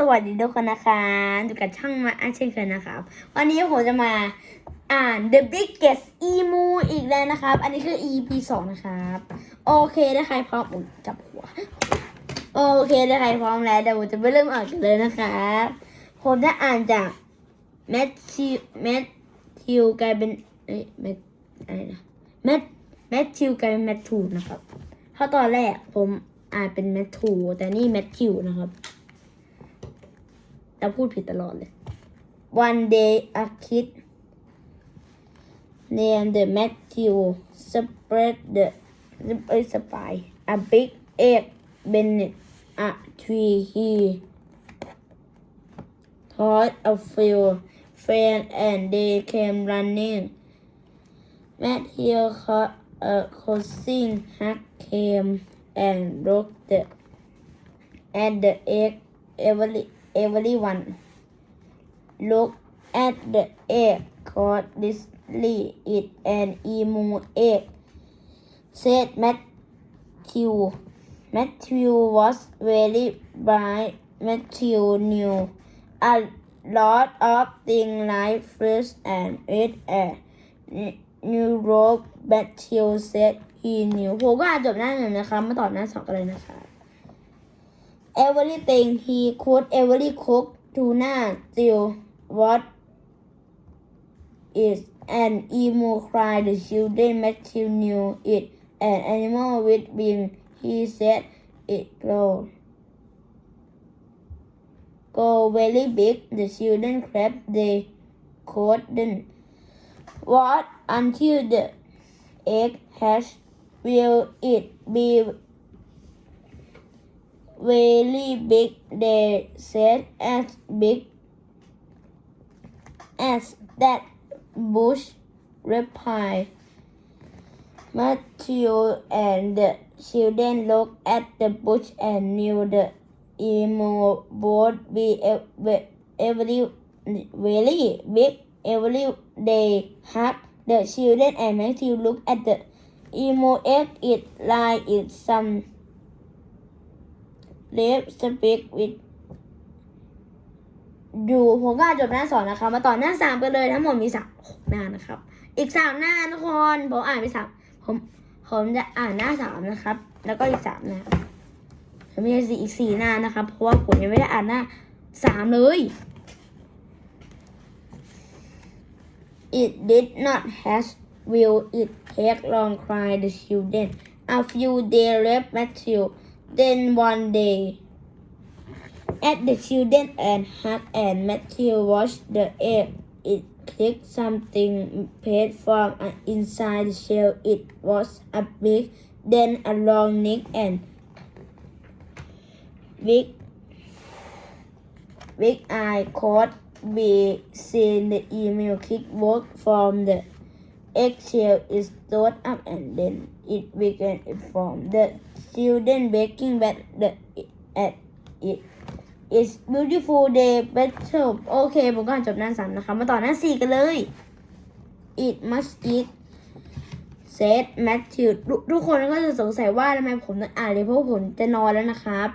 สวัสดีทุกคนนะคะอยู่กับช่างมาอาเช่นเคยนะครับ วันนี้ผมจะมาอ่าน The Biggest Emu อีกแล้วนะครับ อันนี้คือ EP 2นะครับ โอเคถ้าใครพร้อมจับหัว โอเคถ้าใครพร้อมแล้วเดี๋ยวผมจะไปเริ่มอ่านกันเลยนะครับผมจะอ่านจากแมทธิวแมทธิวกลายเป็นเอ้ยแมทอะไรนะแมทแมทธิวกลายเป็นแมททูนะครับเพราะตอนแรกผมอ่านเป็นแมททูแต่นี่แมทธิวนะครับ แต่พูดผิดตลอดเลย One day a kid named the Matthew spread the a spy a big egg beneath a tree he thought a few friends and they came running Matthew caught a cousin hug came and looked at the egg every everyone look at the egg caught this it an emu egg said Matthew Matthew was very bright Matthew knew a lot of things like fish and eat and New York Matthew said he knew ผมก็อ่านจบหน้าหนึ่งนะคะมาต่อหน้าสองกันเลยนะคะ Everything he could every cook tuna still what is an emu cry the children Matthew knew it? An animal with wings he said it grow. Go very big. The children clapped they couldn't what until the egg hatch will it be very big they said as big as that bush replied Matthew and the children looked at the bush and knew the emu would be every very big every day. Hug the children and Matthew looked at the emu egg it like it some Let's speak with อยู่ผมก็อ่านจบหน้าสองนะคะมาต่อหน้าสามกันเลยทั้งหมดมีสามหกหน้านะครับ อีกสามหน้าทุกคนผมอ่านไปสามผมผมจะอ่านหน้าสามนะครับ แล้วก็อีกสามหน้าไม่ใช่สี่อีกสี่หน้านะครับ เพราะว่าผมยังไม่ได้อ่านหน้าสามเลย It did not hatch will it take long cried the children a few days left Matthew then one day at the children and hug and Matthew watched the egg. It clicked something paid from inside the shell. It was a big, then a long neck and big, big eye caught. We seen the email kick work from the eggshell is stored up and then it began form. The children baking but the at it It's beautiful day better โอเคผมก็จบหน้าสามนะคะมาต่อหน้าสี่กันเลย It must eat said Matthew ทุกทุกคนก็จะสงสัยว่าทำไมผมต้องอ่านเลยเพราะผมจะนอนแล้วนะครับ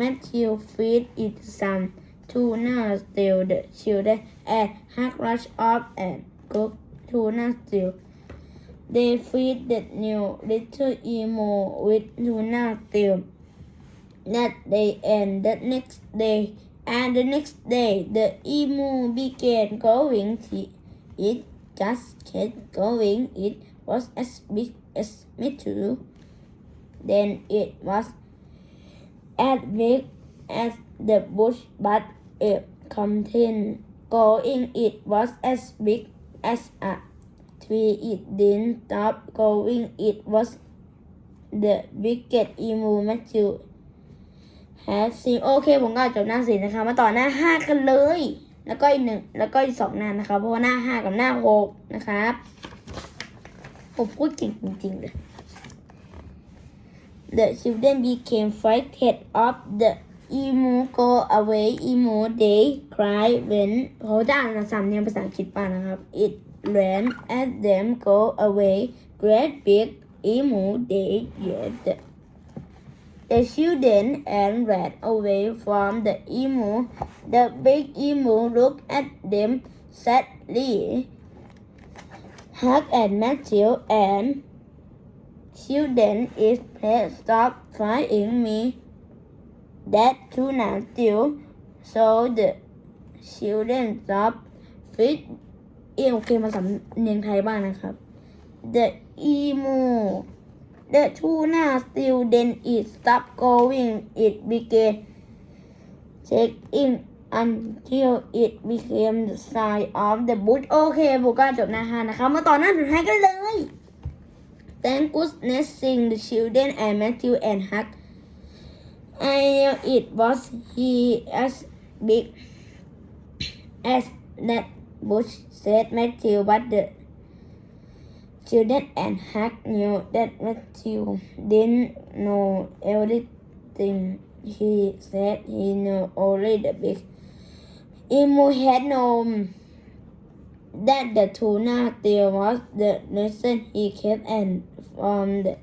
Matthew feed it some tuna still the children and hug rush off and cook tuna still they feed the new little emu with tuna still that day and the next day and the next day the emu began going it just kept going it was as big as me too. Then it was as big as the bush but it contained going it was as big as a tree it didn't stop going it was the biggest emu Matthew แฮชซีโอเค ผมก็จบหน้าสี่นะคะ มาต่อหน้าห้ากันเลย แล้วก็อีกหนึ่งแล้วก็อีกสองหน้านะคะเพราะว่าหน้าห้ากับหน้าหกนะครับผมพูดเก่งจริงๆเลย The children became frightened of the emu go away emu they cry when เขาจะอ่านสามเนียงภาษาอังกฤษป่ะนะครับ it ran at them go away great big emu they yelled The children and ran away from the emu. The big emu looked at them sadly. Huck and Matthew and children is please stop fighting me. That tuna still so the children stop fit เอโอเคมาสำเนียงไทยบ้างนะครับ The emu The tuna still then it stop going it began checking until it became the sign of the bush โอเคบุกก็จบนะฮะนะครับมาต่อหน้าสุดท้ายกันเลย Thank goodness sing the children and Matthew and Huck I knew it was he as big as that bush said Matthew but the children and Huck knew that Matthew didn't know everything he said. He knew only the big emu had known that the tuna still was the lesson he kept and from the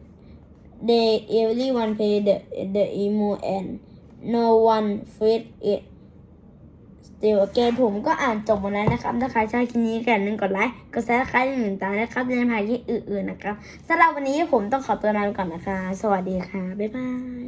day everyone paid the, the emu and no one fed it เดี๋ยวเกมผมก็อ่านจบหมดแล้วนะครับ ถ้าใครชอบคลิปนี้กันหนึ่งกดไลค์ กดแชร์ใครหนึ่งตานะครับจะได้พายที่อื่นๆนะครับสำหรับวันนี้ผมต้องขอตัวลาไปก่อนนะคะ สวัสดีค่ะ บ๊ายบาย